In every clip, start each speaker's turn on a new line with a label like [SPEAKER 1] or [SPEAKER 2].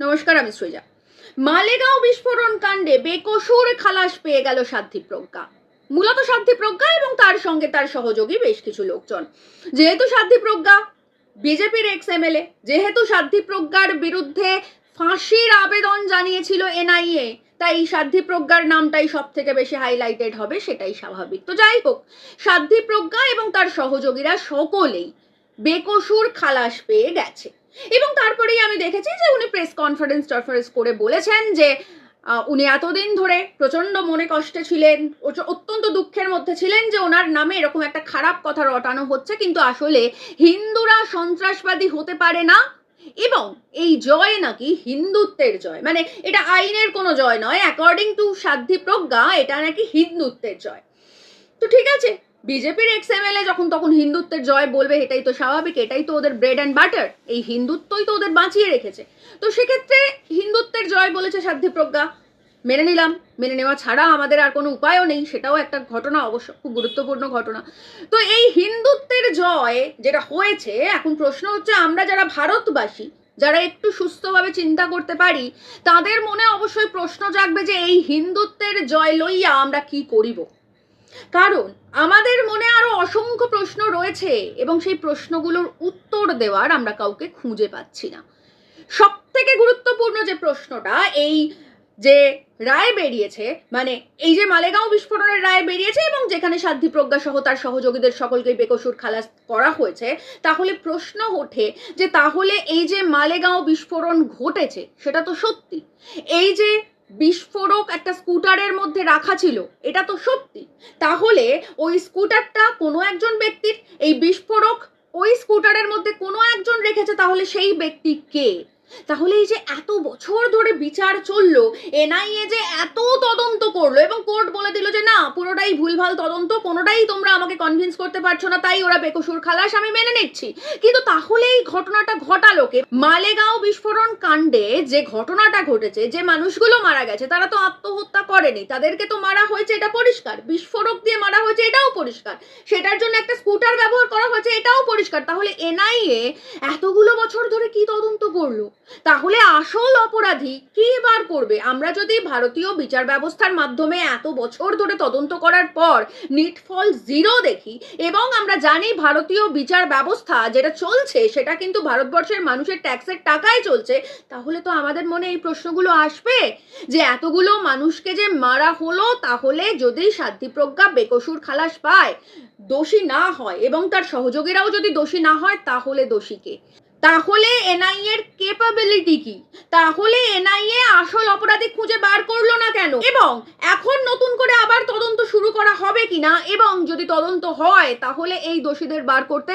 [SPEAKER 1] নমস্কার, আমি সৃজা মালেগাঁও বিস্ফোরণ কাণ্ডে বেকসুর খালাস পেয়ে গেল সাধ্যি প্রজ্ঞা। মূলত সাধ্যি প্রজ্ঞা এবং তার সঙ্গে তার সহযোগী বেশ কিছু লোকজন। যেহেতু সাধ্যি প্রজ্ঞা বিজেপির এক্স এমএলএ যেহেতু সাধ্যি প্রজ্ঞার বিরুদ্ধে ফাঁসির আবেদন জানিয়েছিল এনআইএ, তাই সাধ্যি প্রজ্ঞার নামটাই সব থেকে বেশি হাইলাইটেড হবে সেটাই স্বাভাবিক। তো যাই হোক, সাধ্যি প্রজ্ঞা এবং তার সহযোগীরা সকলেই বেকসুর খালাস পেয়ে গেছে। এবং তারপরেই আমি দেখেছি যে উনি প্রেস কনফারেন্স টরফারেন্স করে বলেছেন যে উনি এতদিন ধরে প্রচণ্ড মনে কষ্টে ছিলেন অত্যন্ত দুঃখের মধ্যে ছিলেন যে ওনার নামে এরকম একটা খারাপ কথা রটানো হচ্ছে, কিন্তু আসলে হিন্দুরা সন্ত্রাসবাদী হতে পারে না। এবং এই জয় নাকি হিন্দুত্বের জয় মানে এটা আইনের কোনো জয় নয় অ্যাকর্ডিং টু সাধ্যি প্রজ্ঞা এটা নাকি হিন্দুত্বের জয়। তো ঠিক আছে বিজেপির এক্স এমএলএ যখন তখন হিন্দুত্বের জয় বলবে, এটাই তো স্বাভাবিক, এটাই তো ওদের ব্রেড অ্যান্ড বাটার এই হিন্দুত্বই তো ওদের বাঁচিয়ে রেখেছে। তো সেক্ষেত্রে হিন্দুত্বের জয় বলেছে সাধ্যি প্রজ্ঞা। মেনে নিলাম, মেনে নেওয়া ছাড়া আমাদের আর কোনো উপায়ও নেই, সেটাও একটা ঘটনা, অবশ্য খুব গুরুত্বপূর্ণ ঘটনা। তো এই হিন্দুত্বের জয় যেটা হয়েছে, এখন প্রশ্ন হচ্ছে আমরা যারা ভারতবাসী, যারা একটু সুস্থভাবে চিন্তা করতে পারি, তাদের মনে অবশ্যই প্রশ্ন জাগবে যে এই হিন্দুত্বের জয় লইয়া আমরা কি করিব? কারণ আমাদের মনে আরও অসংখ্য প্রশ্ন রয়েছে এবং সেই প্রশ্নগুলোর উত্তর দেওয়ার আমরা কাউকে খুঁজে পাচ্ছি না। সব থেকে গুরুত্বপূর্ণ যে প্রশ্নটা, এই যে রায় বেরিয়েছে মানে এই যে মালেগাঁও বিস্ফোরণের রায় বেরিয়েছে এবং যেখানে সাধ্যি প্রজ্ঞা সহ তার সহযোগীদের সকলকে বেকসুর খালাস করা হয়েছে, তাহলে প্রশ্ন ওঠে যে তাহলে এই যে মালেগাঁও বিস্ফোরণ ঘটেছে, সেটা তো সত্যি। এই যে বিস্ফোরক একটা স্কুটারের মধ্যে রাখা ছিল, এটা তো সত্যি। তাহলে ওই স্কুটারটা কোনো একজন ব্যক্তির, এই বিস্ফোরক ওই স্কুটারের মধ্যে কোনো একজন রেখেছে, তাহলে সেই ব্যক্তি কে? তাহলে এই যে এত বছর ধরে বিচার চলল, এনআইএ যে এত তদন্ত করল এবং কোর্ট বলে দিল যে, না, পুরোটাই ভুলভাল তদন্ত, কোনোটাই তোমরা আমাকে কনভিন্স করতে পারছ না, তাই ওরা বেকসুর খালাস, আমি মেনে নিচ্ছি। কিন্তু তাহলে এই ঘটনাটা ঘটালো কে? মালেগাঁও বিস্ফোরণ কাণ্ডে যে ঘটনাটা ঘটেছে, যে মানুষগুলো মারা গেছে, তারা তো আত্মহত্যা করেনি, তাদেরকে তো মারা হয়েছে, এটা পরিষ্কার। বিস্ফোরক দিয়ে মারা হয়েছে, এটাও পরিষ্কার। সেটার জন্য একটা স্কুটার ব্যবহার করা হয়েছে, এটাও পরিষ্কার। তাহলে এনআইএ এতগুলো বছর ধরে কি তদন্ত করল? তাহলে আসল অপরাধী কি বার করবে? আমরা যদি ভারতীয় বিচার ব্যবস্থার মাধ্যমে এত বছর ধরে তদন্ত করার পর নিটফল জিরো দেখি এবং আমরা জানি ভারতীয় বিচার ব্যবস্থা যেটা চলছে, সেটা কিন্তু ভারতবর্ষের মানুষের ট্যাক্সের টাকায় চলছে, তাহলে তো আমাদের মনে এই প্রশ্নগুলো আসবে যে এতগুলো মানুষকে যে মারা হলো, তাহলে যদি সাধ্যি প্রজ্ঞা বেকসুর খালাস পায়, দোষী না হয় এবং তার সহযোগীরাও যদি দোষী না হয়, তাহলে দোষীকে তাহলে এনআইএ এর কেপাবিলিটি কি? তাহলে এনআইএ আসল অপরাধী খুঁজে বার করল না কেন? এবং এখন নতুন করে আবার তদন্ত শুরু করা হবে কিনা? এবং যদি তদন্ত হয়, তাহলে এই দোষীদের বার করতে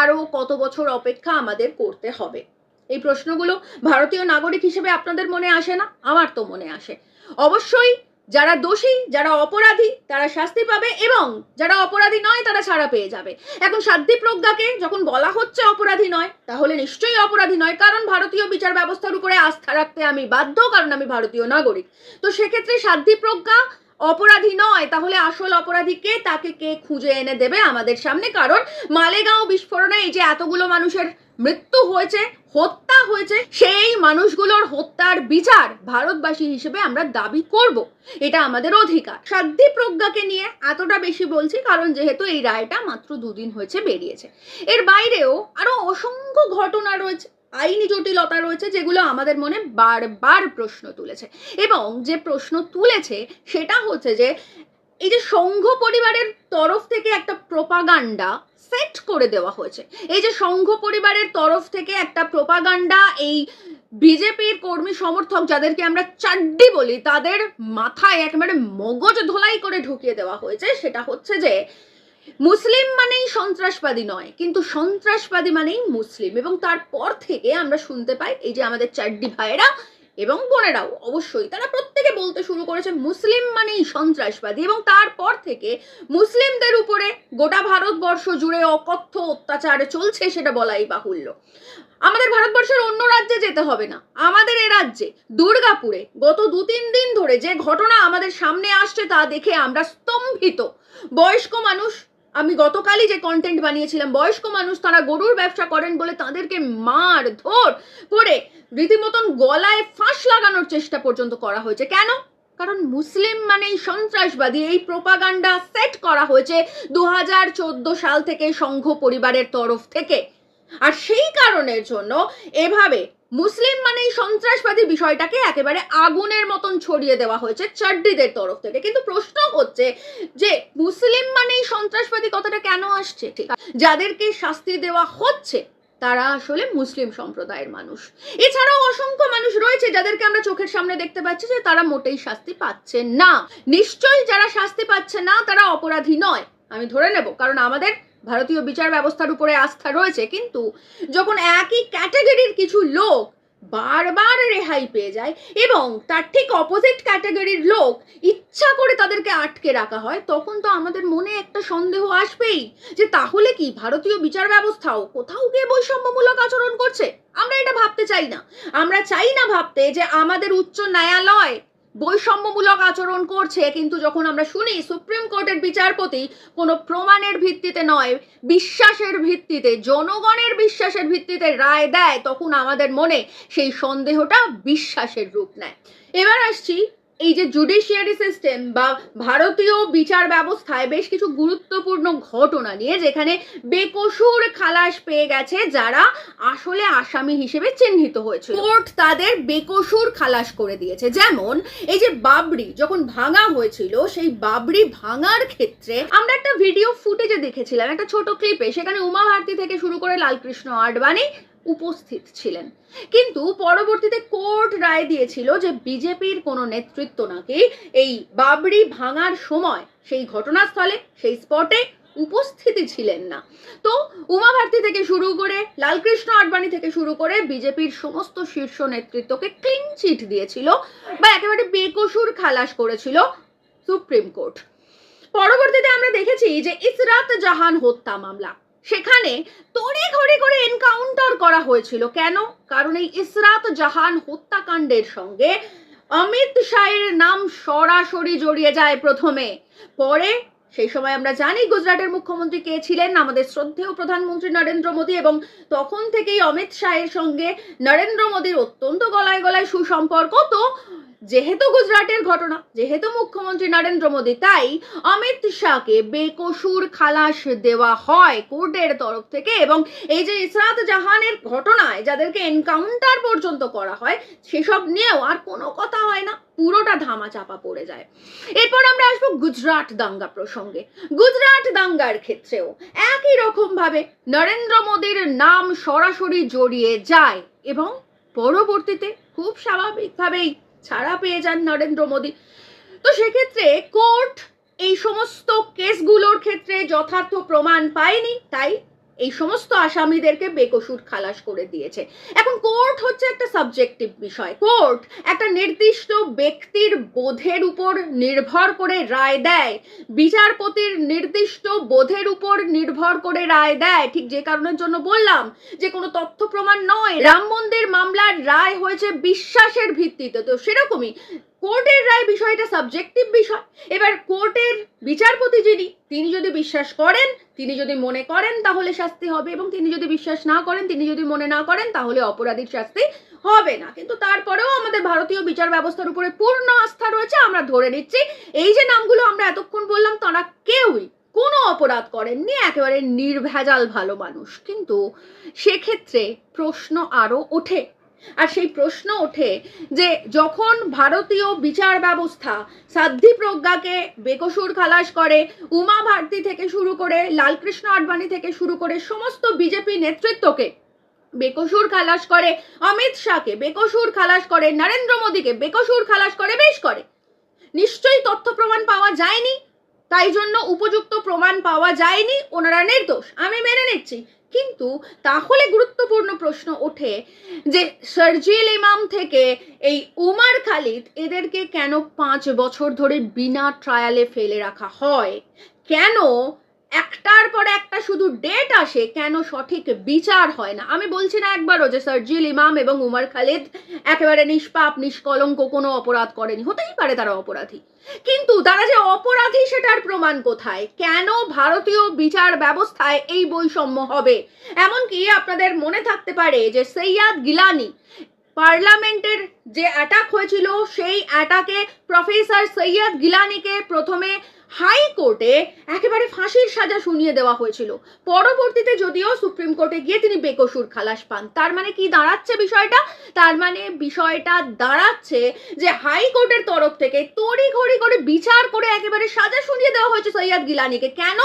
[SPEAKER 1] আরও কত বছর অপেক্ষা আমাদের করতে হবে? এই প্রশ্নগুলো ভারতীয় নাগরিক হিসেবে আপনাদের মনে আসে না? আমার তো মনে আসে। অবশ্যই যারা দোষী, যারা অপরাধী, তারা শাস্তি পাবে এবং যারা অপরাধী নয়, তারা ছাড়া পেয়ে যাবে। এখন সাধ্বী প্রজ্ঞাকে যখন বলা হচ্ছে অপরাধী নয়, তাহলে নিশ্চয়ই অপরাধী নয়, কারণ ভারতীয় বিচার ব্যবস্থার উপরে আস্থা রাখতে আমি বাধ্য, কারণ আমি ভারতীয় নাগরিক। তো সেক্ষেত্রে সাধ্বী প্রজ্ঞা অপরাধী নয়। তাহলে আসল অপরাধী কে? তাকে কে খুঁজে এনে দেবে আমাদের সামনে? কারণ মালেগাঁও বিস্ফোরণে এই যে এতগুলো মানুষের মৃত্যু হয়েছে, হত্যা হয়েছে, সেই মানুষগুলোর হত্যার বিচার ভারতবাসী হিসেবে আমরা দাবি করব। এটা আমাদের অধিকার। সাধ্যি প্রজ্ঞাকে নিয়ে এতটা বেশি বলছি কারণ যেহেতু এই রায়টা মাত্র দুদিন হয়েছে বেরিয়েছে। এর বাইরেও আরও অসংখ্য ঘটনা রয়েছে। আইনি জটিলতা রয়েছে যেগুলো আমাদের মনে বারবার প্রশ্ন তুলেছে। এবং যে প্রশ্ন তুলেছে সেটা হচ্ছে যে, এই যে সংঘ পরিবারের তরফ থেকে একটা প্রোপাগান্ডা সেট করে দেওয়া হয়েছে। এই যে সংঘ পরিবারের তরফ থেকে একটা প্রোপাগান্ডা এই বিজেপির কর্মী সমর্থক যাদেরকে আমরা চাড্ডি বলি, তাদের মাথায় একেবারে মগজ ধোলাই করে ঢুকিয়ে দেওয়া হয়েছে। সেটা হচ্ছে যে মুসলিম মানেই সন্ত্রাসবাদী নয়, কিন্তু সন্ত্রাসবাদী মানেই মুসলিম। এবং তারপর থেকে আমরা শুনতে পাই এই যে আমাদের চাড্ডি ভাইয়েরা এবং বোনেরাও, অবশ্যই তারা প্রত্যেকে বলতে শুরু করেছে মুসলিম মানেই সন্ত্রাসবাদী এবং তারপর থেকে মুসলিমদের উপরে গোটা ভারতবর্ষ জুড়ে অকথ্য অত্যাচার চলছে সেটা বলাই বাহুল্য। আমাদের ভারতবর্ষের অন্য রাজ্যে যেতে হবে না। আমাদের এ রাজ্যে, দুর্গাপুরে, গত দু তিন দিন ধরে যে ঘটনা আমাদের সামনে আসছে তা দেখে আমরা স্তম্ভিত। বয়স্ক মানুষ আমি গতকালই যে কন্টেন্ট বানিয়েছিলাম, বয়স্ক মানুষ তারা গরুর ব্যবসা করেন বলে তাদেরকে মার, ধর করে রীতিমতন গলায় ফাঁস লাগানোর চেষ্টা পর্যন্ত করা হয়েছে। কেন? কারণ মুসলিম মানেই সন্ত্রাসবাদী। এই প্রোপাগান্ডা সেট করা হয়েছে দু হাজার চোদ্দ সাল থেকে সংঘ পরিবারের তরফ থেকে। আর সেই কারণের জন্য এভাবে মুসলিম মানেই সন্ত্রাসবাদী বিষয়টাকে একেবারে আগুনের মতন ছড়িয়ে দেওয়া হয়েছে চাড্ডিদের তরফ থেকে। কিন্তু প্রশ্ন হচ্ছে যে মুসলিম মানেই সন্ত্রাসবাদী কথাটা কেন আসছে? ঠিক। যাদেরকে শাস্তি দেওয়া হচ্ছে, তারা আসলে মুসলিম সম্প্রদায়ের মানুষ। এছাড়াও অসংখ্য মানুষ রয়েছে যাদেরকে আমরা চোখের সামনে দেখতে পাচ্ছি যে তারা মোটেই শাস্তি পাচ্ছে না। নিশ্চয়ই যারা শাস্তি পাচ্ছে না, তারা অপরাধী নয়। আমি ধরে নেব, কারণ আমাদের ভারতীয় বিচার ব্যবস্থার উপরে আস্থা রয়েছে, কিন্তু যখন একই ক্যাটাগরির কিছু লোক বারবার রেহাই পেয়ে যায় এবং তার ঠিক অপোজিট ক্যাটাগরির লোক ইচ্ছা করে তাদেরকে আটকে রাখা হয়, তখন তো আমাদের মনে একটা সন্দেহ আসবেই যে তাহলে কি ভারতীয় বিচার ব্যবস্থাও কোথাও গিয়ে বৈষম্যমূলক আচরণ করছে? আমরা এটা ভাবতে চাই না। আমরা চাই না ভাবতে যে আমাদের উচ্চ ন্যায়ালয় বৈষম্যমূলক আচরণ করছে, কিন্তু যখন আমরা শুনি সুপ্রিম কোর্টের বিচারপতি, কোনো প্রমাণের ভিত্তিতে নয়, বিশ্বাসের ভিত্তিতে, জনগণের বিশ্বাসের ভিত্তিতে রায় দেয়, তখন আমাদের মনে সেই সন্দেহটা বিশ্বাসের রূপ নেয়। এবার আসছি এই যে জুডিশিয়ারি সিস্টেম বা ভারতীয় বিচার ব্যবস্থায় বেশ কিছু গুরুত্বপূর্ণ ঘটনা নিয়ে যেখানে বেকসুর খালাস পেয়ে গেছে যারা আসলে আসামি হিসেবে চিহ্নিত হয়েছিল। কোর্ট তাদের বেকসুর খালাস করে দিয়েছে। যেমন এই যে বাবরি যখন ভাঙা হয়েছিল, সেই বাবরি ভাঙার ক্ষেত্রে আমরা একটা ভিডিও ফুটেজে দেখেছিলাম, একটা ছোট ক্লিপে সেখানে উমা ভারতী থেকে শুরু করে লালকৃষ্ণ আডবাণী উপস্থিত ছিলেন। কিন্তু পরবর্তীতে কোর্ট রায় দিয়েছিল যে বিজেপির কোনো নেতৃত্ব নাকি এই বাবরি ভাঙার সময় সেই ঘটনাস্থলে, সেই স্পটে উপস্থিতি ছিলেন না। তো উমা ভারতী থেকে শুরু করে, লালকৃষ্ণ আডবাণী থেকে শুরু করে বিজেপির সমস্ত শীর্ষ নেতৃত্বকে ক্লিন চিট দিয়েছিল বা একেবারে বেকসুর খালাস করেছিল সুপ্রিম কোর্ট। পরবর্তীতে আমরা দেখেছি যে ইসরাত জাহান হত্যা মামলা। সেখানে তড়ি ঘড়ি করে এনকাউন্টার করা হয়েছিল। কেন? কারণ এই ইসরাত জাহান হত্যাকাণ্ডের সঙ্গে অমিত শাহের নাম সরাসরি জড়িয়ে যায় প্রথমে। পরে সেই সময় আমরা জানি গুজরাটের মুখ্যমন্ত্রী কে ছিলেন, আমাদের শ্রদ্ধেয় প্রধানমন্ত্রী নরেন্দ্র মোদী এবং তখন থেকেই অমিত শাহের সঙ্গে নরেন্দ্র মোদীর অত্যন্ত গলায় গলায় সুসম্পর্ক। তো যেহেতু গুজরাটের ঘটনা, যেহেতু মুখ্যমন্ত্রী নরেন্দ্র মোদী, তাই অমিত শাহকে বেকসুর খালাস দেওয়া হয় কোর্টের তরফ থেকে এবং এই যে ইসরাত জাহানের ঘটনায় যাদেরকে এনকাউন্টার পর্যন্ত করা হয়, সেসব নিয়েও আর কোনো কথা হয় না, পুরোটা ধামা চাপা পড়ে যায়। এরপর আমরা আসব গুজরাট দাঙ্গা প্রসঙ্গে। গুজরাট দাঙ্গার ক্ষেত্রেও একই রকম ভাবে নরেন্দ্র মোদীর নাম সরাসরি জড়িয়ে যায় এবং পরবর্তীতে খুব স্বাভাবিকভাবেই ছাড়া পেয়ে যান নরেন্দ্র মোদী। তো সেক্ষেত্রে কোর্ট এই সমস্ত কেসগুলোর ক্ষেত্রে যথার্থ প্রমাণ পায়নি, তাই এই সমস্ত আসামিদেরকে বেকসুর খালাস করে দিয়েছে। এখন কোর্ট হচ্ছে একটা সাবজেক্টিভ বিষয়। কোর্ট একটা নির্দিষ্ট ব্যক্তির বোধের উপর নির্ভর করে রায় দেয়। বিচারপতির নির্দিষ্ট বোধের উপর নির্ভর করে রায় দেয়। ঠিক যে কারণের জন্য বললাম যে কোনো তথ্য প্রমাণ নয়। রাম মন্দির মামলার রায় হয়েছে বিশ্বাসের ভিত্তিতে। তো সেরকমই কোর্টের রায় বিষয়টা সাবজেক্টিভ বিষয়। এবার কোর্টের বিচারপতি যিনি, তিনি যদি বিশ্বাস করেন, তিনি যদি মনে করেন তাহলে শাস্তি হবে এবং তিনি যদি বিশ্বাস না করেন, তিনি যদি মনে না করেন তাহলে অপরাধীর শাস্তি হবে না। কিন্তু তারপরেও আমাদের ভারতীয় বিচার ব্যবস্থার উপরে পূর্ণ আস্থা রয়েছে, আমরা ধরে নিচ্ছি। এই যে নামগুলো আমরা এতক্ষণ বললাম, তারা কেউই কোনো অপরাধ করেননি, একেবারে নির্ভেজাল ভালো মানুষ। কিন্তু সেক্ষেত্রে প্রশ্ন আরও ওঠে। আর সেই প্রশ্ন ওঠে যে যখন ভারতীয় বিচার ব্যবস্থা সাধ্বী প্রজ্ঞাকে বেকসুর খালাস করে, উমা ভারতী থেকে শুরু করে, লালকৃষ্ণ আডবাণী থেকে শুরু করে সমস্ত বিজেপি নেতৃত্বকে বেকসুর খালাস করে, অমিত শাহকে বেকসুর খালাস করে, নরেন্দ্র মোদীকে বেকসুর খালাস করে, বেশ করে। নিশ্চয়ই তথ্য প্রমাণ পাওয়া যায়নি, তাই জন্য উপযুক্ত প্রমাণ পাওয়া যায়নি, ওনারা নির্দোষ। আমি মেনে নিচ্ছি কিন্তু তাহলে গুরুত্বপূর্ণ প্রশ্ন ওঠে যে সার্জিল ইমাম থেকে এই উমার খালিদ এদেরকে কেন পাঁচ বছর ধরে বিনা ট্রায়ালে ফেলে রাখা হয়? কেন একটার পর একটা শুধু ডেট আসে, কেন সঠিক বিচার হয় না? আমি বলছি না একবারও যে সার্জিল ইমাম এবং উমর খালিদ একেবারে নিষ্পাপ, নিষ্কলঙ্ক, কোনো অপরাধ করেনি। হতেই পারে তারা অপরাধী। কিন্তু তারা যে অপরাধী সেটার প্রমাণ কোথায়? কেন ভারতীয় বিচার ব্যবস্থায় এই বৈষম্য হবে? এমনকি আপনাদের মনে থাকতে পারে যে সৈয়াদ গিলানি পার্লামেন্টের যে অ্যাটাক হয়েছিল, সেই অ্যাটাকে প্রফেসর সৈয়দ গিলানিকে প্রথমে হাইকোর্টে একেবারে ফাঁসির সাজা শুনিয়ে দেওয়া হয়েছিল। পরবর্তীতে যদিও সুপ্রিম কোর্টে গিয়ে তিনি বেকসুর খালাস পান। তার মানে কি দাঁড়াচ্ছে বিষয়টা? তার মানে বিষয়টা দাঁড়াচ্ছে যে হাইকোর্টের তরফ থেকে তড়ি ঘড়ি করে বিচার করে একেবারে সাজা শুনিয়ে দেওয়া হয়েছে সৈয়দ গিলানিকে। কেন?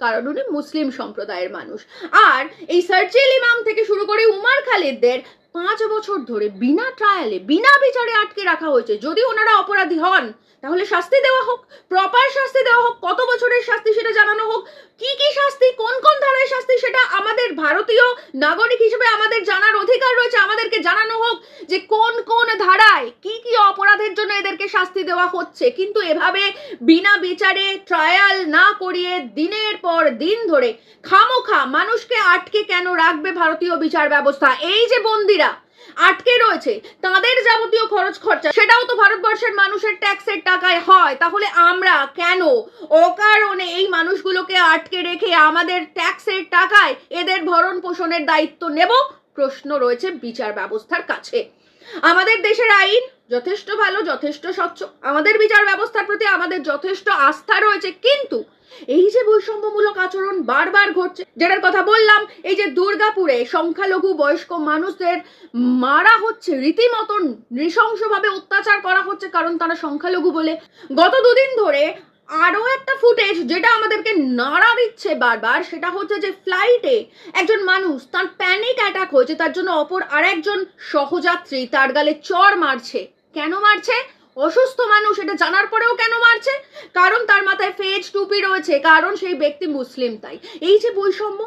[SPEAKER 1] কারণ উনি মুসলিম সম্প্রদায়ের মানুষ। আর এই সার্জিল ইমাম থেকে শুরু করে উমার খালিদদের পাঁচ বছর ধরে বিনা ট্রায়ালে বিনা বিচারে আটকে রাখা হয়েছে। যদি ওনারা অপরাধী হন, তাহলে শাস্তি দেওয়া হোক প্রপার শাস্তি দেওয়া হোক, কত বছরের শাস্তি সেটা জানানো হোক, কি কি শাস্তি, কোন কোন ধারায় শাস্তি সেটা আমাদের ভারতীয় নাগরিক হিসেবে আমাদের জানার অধিকার রয়েছে, আমাদেরকে জানানো হোক যে কোন কোন ধারায় কি কি অপরাধের জন্য এদেরকে শাস্তি দেওয়া হচ্ছে। কিন্তু এভাবে বিনা বিচারে ট্রায়াল না করিয়ে দিনের পর দিন ধরে খামোখা মানুষকে আটকে কেন রাখবে ভারতীয় বিচার ব্যবস্থা? এই যে বন্দিরা আটকে রয়েছে, তাদের যাবতীয় খরচ খরচা, সেটাও তো ভারতবর্ষের মানুষের ট্যাক্সের টাকায় হয়। তাহলে আমরা কেন অকারণে এই মানুষগুলোকে আটকে রেখে আমাদের ট্যাক্সের টাকায় এদের ভরণ পোষণের দায়িত্ব নেব? প্রশ্ন রয়েছে বিচার ব্যবস্থার কাছে। আমাদের দেশের আইন যথেষ্ট ভালো, যথেষ্ট স্বচ্ছ। আমাদের বিচার ব্যবস্থার প্রতি আমাদের যথেষ্ট আস্থা রয়েছে, কিন্তু এই যে বৈষম্যমূলক আচরণ বারবার ঘটছে, যেটার কথা বললাম, এই যে দুর্গাপুরে সংখ্যালঘু বয়স্ক মানুষদের মারা হচ্ছে, রীতিমতন নৃশংসভাবে অত্যাচার করা হচ্ছে, কারণ তারা সংখ্যালঘু বলে, গত দুদিন ধরে আরও একটা ফুটেজ যেটা আমাদেরকে নাড়া দিচ্ছে বারবার, সেটা হচ্ছে যে ফ্লাইটে একজন মানুষ তার প্যানিক অ্যাটাক হয়েছে, তার জন্য অপর আরেকজন সহযাত্রী তার গালে চর মারছে। কেন মারছে? অসুস্থ মানুষ, এটা জানার পরেও কেন মারছে? কারণ তার মাথায় ফেজ টুপি রয়েছে, কারণ সেই ব্যক্তি মুসলিম তাই। এই যে বৈষম্য,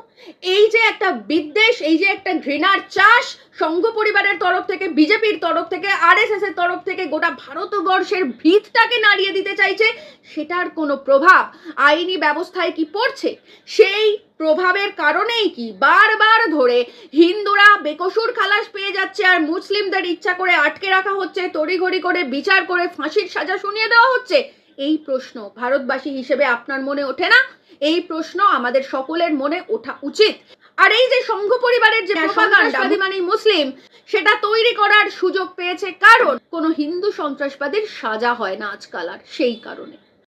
[SPEAKER 1] এই যে একটা বিদ্বেষ, এই যে একটা ঘৃণার চাষ সংঘ পরিবারের তরফ থেকে, বিজেপির তরফ থেকে আরএসএস এর তরফ থেকে গোটা ভারতবর্ষের ভিতটাকে নাড়িয়ে দিতে চাইছে, সেটার কোনো প্রভাব আইনি ব্যবস্থায় কি পড়ছে? সেই প্রভাবের কারণেই কি বারবার ধরে হিন্দুরা বেকসুর খালাস পেয়ে যাচ্ছে আর মুসলিমদের ইচ্ছা করে আটকে রাখা হচ্ছে, তড়িঘড়ি করে বিচার করে ফাঁসির সাজা শুনিয়ে দেওয়া হচ্ছে? এই প্রশ্ন ভারতবাসী হিসেবে আপনার মনে ওঠে না? এই প্রশ্ন আমাদের সকলের মনে ওঠা উচিত। আর এই যে সংঘ পরিবারের যে সন্ত্রাসবাদী মানে মুসলিম সেটা তৈরি করার সুযোগ পেয়েছে কারণ কোনো হিন্দু সন্ত্রাসবাদীর সাজা হয় না আজকাল আর সেই কারণে।